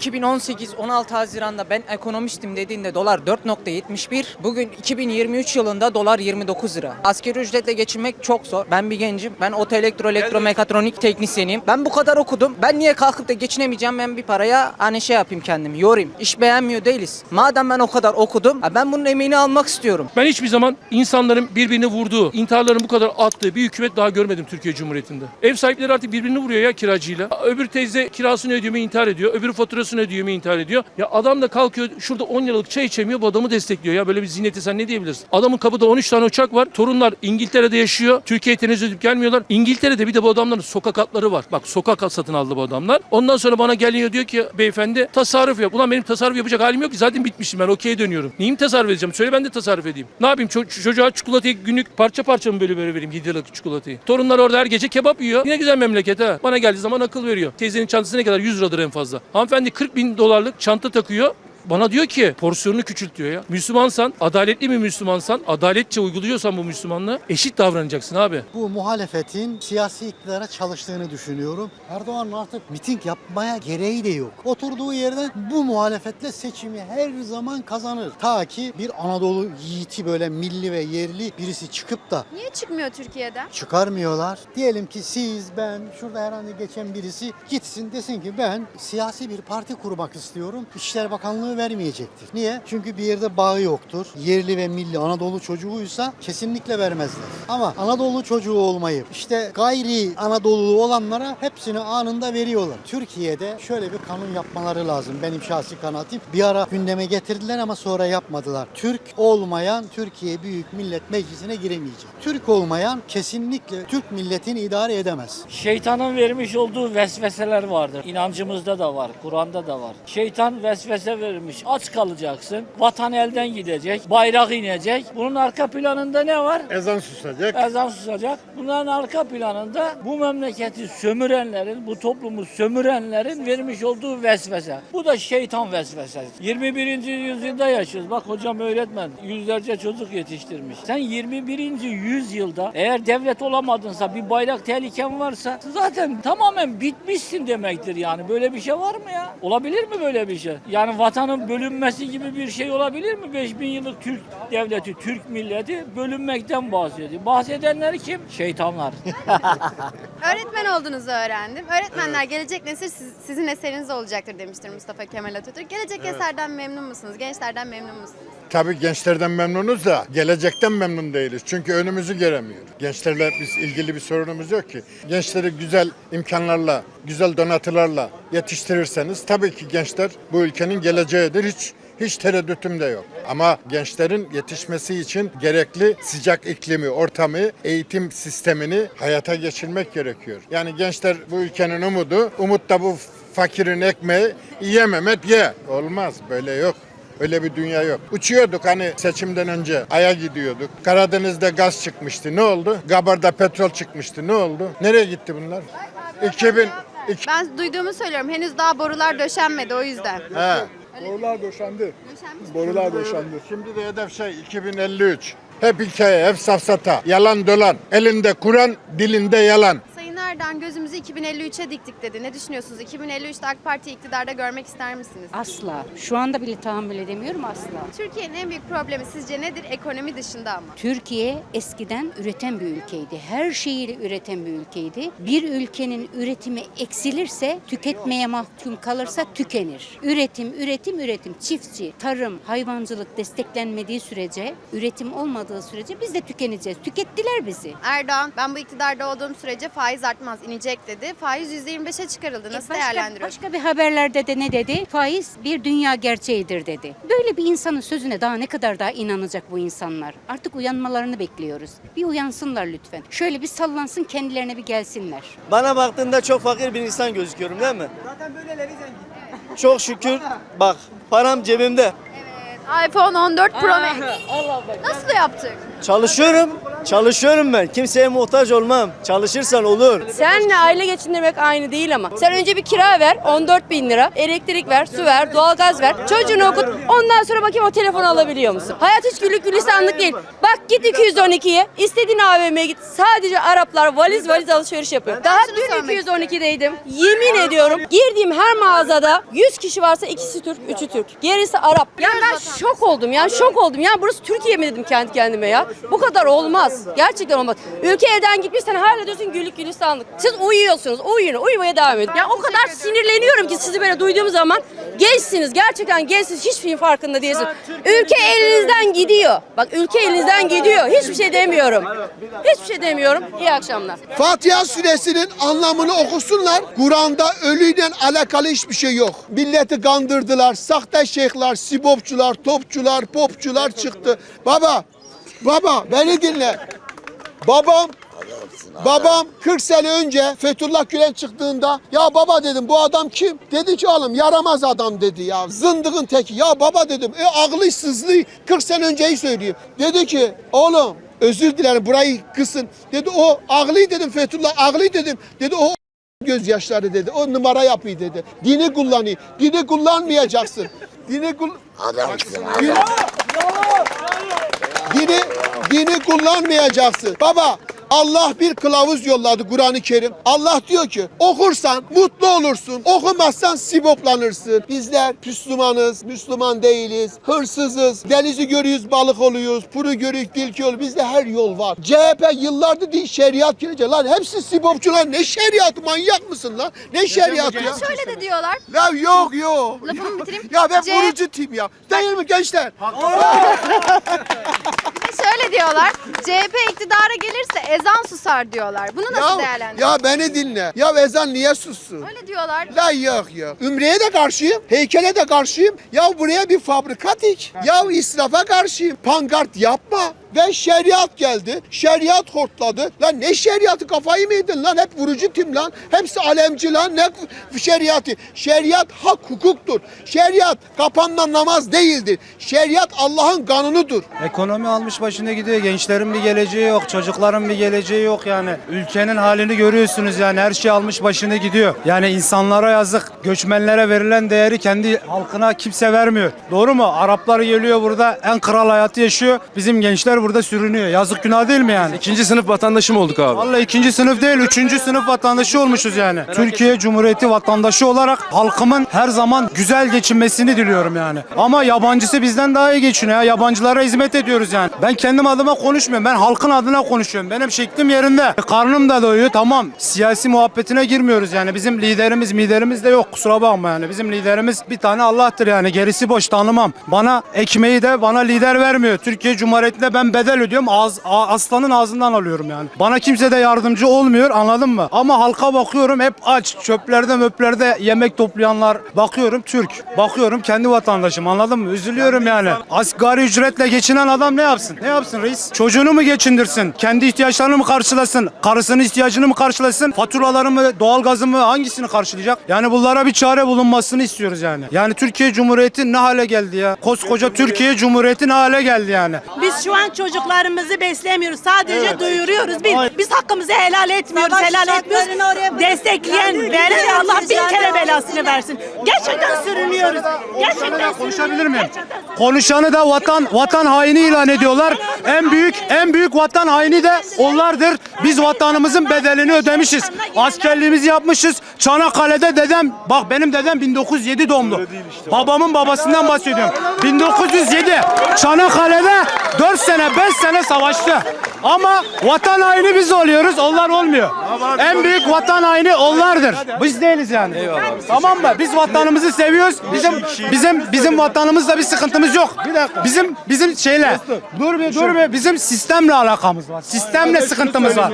2018-16 Haziran'da ben ekonomistim dediğinde dolar 4.71. Bugün 2023 yılında dolar 29 lira. Asgari ücretle geçinmek çok zor. Ben bir gencim. Ben oto elektro elektromekatronik teknisyeniyim. Ben bu kadar okudum. Ben niye kalkıp da geçinemeyeceğim ben bir paraya hani şey yapayım kendimi yorayım. İş beğenmiyor değiliz. Madem ben o kadar okudum ben bunun emeğini almak istiyorum. Ben hiçbir zaman insanların birbirini vurduğu, intiharların bu kadar attığı bir hükümet daha görmedim Türkiye Cumhuriyeti'nde. Ev sahipleri artık birbirini vuruyor ya kiracıyla. Öbür teyze kirasını ödüyor intihar ediyor. Öbürü faturasını ödüyor mu intihar ediyor. Ya adam da kalkıyor şurada 10 liralık çay içemiyor bu adamı destekliyor ya. Böyle bir zihniyeti sen ne diyebilirsin? Adamın kapıda 13 tane uçak var. Torunlar İngiltere'de yaşıyor. Türkiye'ye tenezzül edip gelmiyorlar. İngiltere'de bir de bu adamların sokak atları var. Bak sokak satın aldı bu adamlar. Ondan sonra bana geliyor diyor ki beyefendi tasarruf yap. Ulan benim tasarruf yapacak halim yok ki zaten bitmişim ben okey dönüyorum. Neyim tasarruf edeceğim? Söyle ben de tasarruf edeyim. Ne yapayım? Ço- çocuğa çikolatayı günlük parça parça mı böyle böyle vereyim 7 liralık çikolatayı? Torunlar orada her gece kebap yiyor. Yine güzel memleket ha. Bana geldiği zaman akıl veriyor. Teyzenin çantası ne kadar? 100 liradır en fazla. Hanımefendi 40 bin dolarlık çanta takıyor. Bana diyor ki porsiyonunu küçült diyor ya. Müslümansan, adaletli mi Müslümansan, adaletçe uyguluyorsan bu Müslümanlığı eşit davranacaksın abi. Bu muhalefetin siyasi iktidara çalıştığını düşünüyorum. Erdoğan'ın artık miting yapmaya gereği de yok. Oturduğu yerden bu muhalefetle seçimi her zaman kazanır. Ta ki bir Anadolu yiğiti böyle milli ve yerli birisi çıkıp da Niye çıkmıyor Türkiye'den? çıkarmıyorlar. Diyelim ki siz, ben, şurada herhangi geçen birisi gitsin desin ki ben siyasi bir parti kurmak istiyorum. İçişler Bakanlığı vermeyecektir. Niye? Çünkü bir yerde bağı yoktur. Yerli ve milli Anadolu çocuğuysa kesinlikle vermezler. Ama Anadolu çocuğu olmayıp işte gayri Anadolu olanlara hepsini anında veriyorlar. Türkiye'de şöyle bir kanun yapmaları lazım. Benim şahsi kanaatim. Bir ara gündeme getirdiler ama sonra yapmadılar. Türk olmayan Türkiye Büyük Millet Meclisi'ne giremeyecek. Türk olmayan kesinlikle Türk milletini idare edemez. Şeytanın vermiş olduğu vesveseler vardır. İnancımızda da var, Kur'an'da da var. Şeytan vesvese vermiş. Aç kalacaksın. Vatan elden gidecek. Bayrak inecek. Bunun arka planında ne var? Ezan susacak. Ezan susacak. Bunların arka planında bu memleketi sömürenlerin, bu toplumu sömürenlerin vermiş olduğu vesvese. Bu da şeytan vesvesesi. 21. yüzyılda yaşıyoruz. Bak hocam öğretmen yüzlerce çocuk yetiştirmiş. Sen 21. yüzyılda eğer devlet olamadınsa bir bayrak tehliken varsa zaten tamamen bitmişsin demektir yani. Böyle bir şey var mı ya? Olabilir mi böyle bir şey? Yani vatanın bölünmesi gibi bir şey olabilir mi? 5000 yıllık Türk devleti, Türk milleti bölünmekten bahsediyor. Bahsedenler kim? Şeytanlar. Öğretmen olduğunuzu öğrendim. Öğretmenler gelecek nesil siz- sizin eseriniz olacaktır demiştir Mustafa Kemal Atatürk. Gelecek eserden memnun musunuz? Gençlerden memnun musunuz? Tabii gençlerden memnunuz da gelecekten memnun değiliz. Çünkü önümüzü göremiyoruz. Gençlerle biz ilgili bir sorunumuz yok ki. Gençleri güzel imkanlarla, güzel donatılarla yetiştirirseniz tabii ki gençler bu ülkenin geleceğidir. Hiç hiç tereddütüm de yok. Ama gençlerin yetişmesi için gerekli sıcak iklimi, ortamı, eğitim sistemini hayata geçirmek gerekiyor. Yani gençler bu ülkenin umudu. Umut da bu fakirin ekmeği. Ye Mehmet ye. Olmaz böyle yok. Öyle bir dünya yok. Uçuyorduk hani seçimden önce Ay'a gidiyorduk. Karadeniz'de gaz çıkmıştı. Ne oldu? Gabar'da petrol çıkmıştı. Ne oldu? Nereye gitti bunlar? 2000 iki- Ben duyduğumu söylüyorum. Henüz daha borular döşenmedi o yüzden. He. Borular döşendi. Döşenmiş. Borular döşendi. Şimdi de hedef şey 2053. Hep hikaye, hep safsata. Yalan dolan. Elinde Kur'an, dilinde yalan. Erdoğan gözümüzü 2053'e diktik dedi. Ne düşünüyorsunuz? 2053'te AK Parti iktidarda görmek ister misiniz? Asla. Şu anda bile tahammül edemiyorum asla. Türkiye'nin en büyük problemi sizce nedir? Ekonomi dışında ama. Türkiye eskiden üreten bir ülkeydi. Her şeyiyle üreten bir ülkeydi. Bir ülkenin üretimi eksilirse, tüketmeye mahkum kalırsa tükenir. Üretim, üretim, üretim. Çiftçi, tarım, hayvancılık desteklenmediği sürece, üretim olmadığı sürece biz de tükeneceğiz. Tükettiler bizi. Erdoğan ben bu iktidarda olduğum sürece faiz artmaz, inecek dedi. Faiz %25'e çıkarıldı. Nasıl E, başka, değerlendiriyorsunuz? başka bir haberlerde de ne dedi? Faiz bir dünya gerçeğidir dedi. Böyle bir insanın sözüne daha ne kadar daha inanacak bu insanlar? Artık uyanmalarını bekliyoruz. Bir uyansınlar lütfen. Şöyle bir sallansın kendilerine bir gelsinler. Bana baktığında çok fakir bir insan gözüküyorum değil mi? Zaten böyleleri zengin. Çok şükür bak param cebimde. iPhone 14 Pro Max. Nasıl yaptık? Çalışıyorum. Çalışıyorum ben. Kimseye muhtaç olmam. Çalışırsan olur. Senle aile geçindirmek aynı değil ama. Sen önce bir kira ver 14 bin lira. Elektrik ver, su ver, doğalgaz ver. Çocuğunu okut. Ondan sonra bakayım o telefonu alabiliyor musun? Hayat hiç güllük gülistanlık değil. Bak git 212'ye. istediğin AVM'ye git. Sadece Araplar valiz valiz alışveriş yapıyor. Daha dün sormak 212'deydim. Yemin ediyorum girdiğim her mağazada 100 kişi varsa ikisi Türk, üçü Türk. Gerisi Arap. Ya ben şok oldum ya şok oldum. Ya burası Türkiye mi dedim kendi kendime ya. Bu kadar olmaz. Gerçekten olmaz. Ülke elden gitmiş sen hala diyorsun güllük gülistanlık. Siz uyuyorsunuz. Uyuyun. Uyumaya devam edin. Ya o kadar sinirleniyorum ki sizi böyle duyduğum zaman gençsiniz. Gerçekten gençsiniz. Hiçbir şeyin farkında değilsiniz. Ülke elinizden gidiyor. Bak ülke elinizden gidiyor. Hiçbir şey demiyorum. Hiçbir şey demiyorum. İyi akşamlar. Fatiha suresinin anlamını okusunlar. Kur'an'da ölüyle alakalı hiçbir şey yok. Milleti kandırdılar. Sahte şeyhler, sibopçular, topçular, popçular çıktı. Baba, baba beni dinle. Babam Babam 40 sene önce Fethullah Gülen çıktığında ya baba dedim bu adam kim? Dedi ki oğlum yaramaz adam dedi ya zındığın teki. Ya baba dedim e ağlı sızlı 40 sene önceyi söyleyeyim. Dedi ki oğlum özür dilerim burayı kısın. Dedi o ağlı dedim Fethullah ağlı dedim. Dedi o gözyaşları dedi. O numara yapıyor dedi. Dini kullanıyor. Dini kullanmayacaksın. Dini kul... Dini... Dini, dini kullanmayacaksın. Baba Allah bir kılavuz yolladı Kur'an-ı Kerim. Allah diyor ki okursan mutlu olursun. Okumazsan siboplanırsın. Bizler Müslümanız, Müslüman değiliz. Hırsızız. Denizi görüyoruz balık oluyoruz. Puru görüyoruz tilki oluyoruz. Bizde her yol var. CHP yıllardır değil şeriat gelecek. Lan hepsi sibopçular. Ne şeriatı manyak mısın lan? Ne şeriatı ya? Şöyle de diyorlar. Ya yok yok. Lafımı bitireyim. Ya ben C- vurucu tim ya. Değil mi gençler? Şöyle diyorlar. CHP iktidara gelirse ezan susar diyorlar. Bunu nasıl Ya, değerlendiriyorsun? ya beni dinle. Ya ezan niye sussun? Öyle diyorlar. La yok yok. Ümreye de karşıyım. Heykele de karşıyım. Ya buraya bir fabrika dik. Ya israfa karşıyım. Pankart yapma. Ve şeriat geldi. Şeriat hortladı. Lan ne şeriatı kafayı mı yedin lan? Hep vurucu tim lan. Hepsi alemci lan. Ne şeriatı? Şeriat hak hukuktur. Şeriat kapanma namaz değildir. Şeriat Allah'ın kanunudur. Ekonomi almış başına gidiyor. Gençlerin bir geleceği yok. Çocukların bir geleceği yok yani. Ülkenin halini görüyorsunuz yani. Her şey almış başını gidiyor. Yani insanlara yazık. Göçmenlere verilen değeri kendi halkına kimse vermiyor. Doğru mu? Araplar geliyor burada en kral hayatı yaşıyor. Bizim gençler burada sürünüyor. Yazık günah değil mi yani? İkinci sınıf vatandaşı mı olduk abi? Vallahi ikinci sınıf değil, üçüncü sınıf vatandaşı olmuşuz yani. Türkiye Cumhuriyeti vatandaşı olarak halkımın her zaman güzel geçinmesini diliyorum yani. Ama yabancısı bizden daha iyi geçiniyor ya. Yabancılara hizmet ediyoruz yani. Ben kendim adıma konuşmuyorum. Ben halkın adına konuşuyorum. Benim şeklim yerinde. Karnım da doyuyor tamam. Siyasi muhabbetine girmiyoruz yani. Bizim liderimiz, liderimiz de yok. Kusura bakma yani. Bizim liderimiz bir tane Allah'tır yani. Gerisi boş tanımam. Bana ekmeği de bana lider vermiyor. Türkiye Cumhuriyeti'nde ben bedel ödüyorum. Ağız, a- aslanın ağzından alıyorum yani. Bana kimse de yardımcı olmuyor anladın mı? Ama halka bakıyorum hep aç. Çöplerde möplerde yemek toplayanlar. Bakıyorum Türk. Bakıyorum kendi vatandaşım anladın mı? Üzülüyorum yani. Asgari ücretle geçinen adam ne yapsın? Ne yapsın reis? Çocuğunu mu geçindirsin? Kendi ihtiyaçlarını mı karşılasın? Karısının ihtiyacını mı karşılasın? Faturaları mı, doğalgazı mı hangisini karşılayacak? Yani bunlara bir çare bulunmasını istiyoruz yani. Yani Türkiye Cumhuriyeti ne hale geldi ya? Koskoca Türkiye Cumhuriyeti ne hale geldi yani? Biz şu an çocuklarımızı beslemiyoruz. Sadece duyuruyoruz. Biz, biz hakkımızı helal etmiyoruz. helal etmiyoruz. Destekleyen, veren Allah bin kere belasını versin. Gerçekten sürünüyoruz. Gerçekten Konuşabilir miyim? Konuşanı da vatan vatan haini ilan ediyorlar. En büyük en büyük vatan haini de onlardır. Biz vatanımızın bedelini ödemişiz. Askerliğimizi yapmışız. Çanakkale'de dedem bak benim dedem 1907 doğumlu. Babamın babasından bahsediyorum. 1907 Çanakkale'de 4 sene 5 sene savaştı. Ama vatan haini biz oluyoruz. Onlar olmuyor. En büyük vatan haini onlardır. Biz değiliz yani. Tamam mı? Biz vatanımızı seviyoruz. Bizim bizim bizim vatanımızla bir sıkıntımız yok. Bir dakika. Bizim bizim şeyle. Dur bir dur bir. Bizim sistemle alakamız var. Sistemle sıkıntımız var.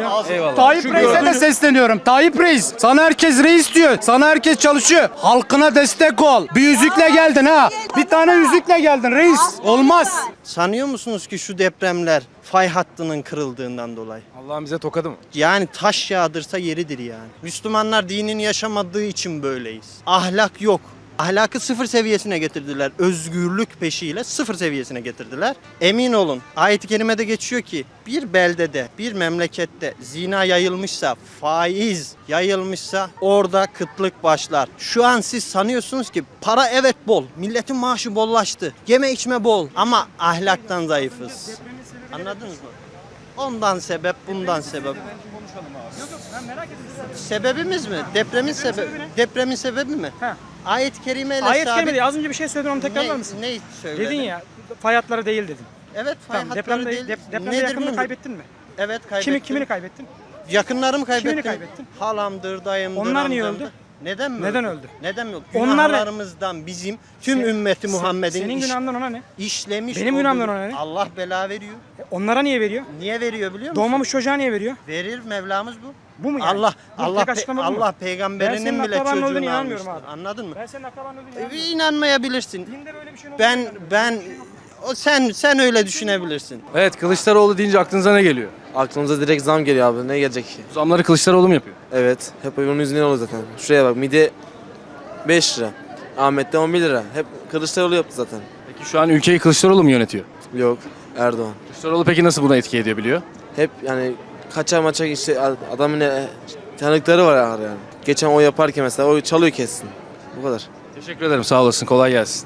Tayyip Reis'e de sesleniyorum. Tayyip Reis. Sana herkes reis diyor. Sana herkes çalışıyor. Halkına destek ol. Bir yüzükle geldin ha. Bir tane yüzükle geldin reis. Olmaz. Sanıyor musunuz ki şu depremler fay hattının kırıldığından dolayı? Allah'ım bize tokadı mı? Yani taş yağdırsa yeridir yani. Müslümanlar dinini yaşamadığı için böyleyiz. Ahlak yok. Ahlakı sıfır seviyesine getirdiler. Özgürlük peşiyle sıfır seviyesine getirdiler. Emin olun ayet-i kerimede geçiyor ki bir beldede, bir memlekette zina yayılmışsa, faiz yayılmışsa orada kıtlık başlar. Şu an siz sanıyorsunuz ki para evet bol, milletin maaşı bollaştı, yeme içme bol ama ahlaktan zayıfız. Anladınız mı? Ondan sebep, bundan sebep. Sebebimiz mi? Depremin sebebi. Depremin sebebi mi? Ayet-i kerimeyle Ayet sabit. kerimede az önce bir şey söyledin onu tekrarlar Ne, mısın? ne söyledin? Dedin ya fay hatları değil dedin. Evet fay Tamam hatları depremde, değil. dep, depremde Nedir yakınını bunun? kaybettin mi? Evet kaybettim. Kimi, kimini kaybettin? Yakınlarımı kaybettim. Kimini kaybettin? Halamdır, dayımdır, Onlar niye amcamdır. öldü? Neden mi Neden öldü? Neden öldü? Onlar- Günahlarımızdan bizim tüm Sen- ümmeti Muhammed'in Senin iş- günahından ona ne? işlemiş Benim olduğu- günahımdan ona ne? Allah bela veriyor. E, Onlara niye veriyor? Niye veriyor biliyor musun? Doğmamış çocuğa niye veriyor? Verir Mevlamız bu. Bu mu yani? Allah Bu Allah tek pe- açıklama bu mu? Allah Ben peygamberinin senin bile akrabanın olduğunu çocuğunu inanmıyorum almıştır. abi. Anladın mı? Ben senin akraban olduğunu E, inanmıyorum. inanmayabilirsin. Dinde böyle bir şey yok. Ben ben o sen sen öyle düşünebilirsin. Evet Kılıçdaroğlu deyince aklınıza ne geliyor? Aklımıza direkt zam geliyor abi. Ne gelecek ki? Zamları Kılıçdaroğlu mu yapıyor? Evet. Hep onun yüzünden oluyor zaten. Şuraya bak. Mide 5 lira. Ahmet'te 11 lira. Hep Kılıçdaroğlu yaptı zaten. Peki şu an ülkeyi Kılıçdaroğlu mu yönetiyor? Yok. Erdoğan. Kılıçdaroğlu peki nasıl buna etki ediyor biliyor? Hep yani kaçak maçak işte adamın ne, tanıkları var yani. Geçen o yaparken mesela o çalıyor kessin. Bu kadar. Teşekkür ederim sağ olasın kolay gelsin.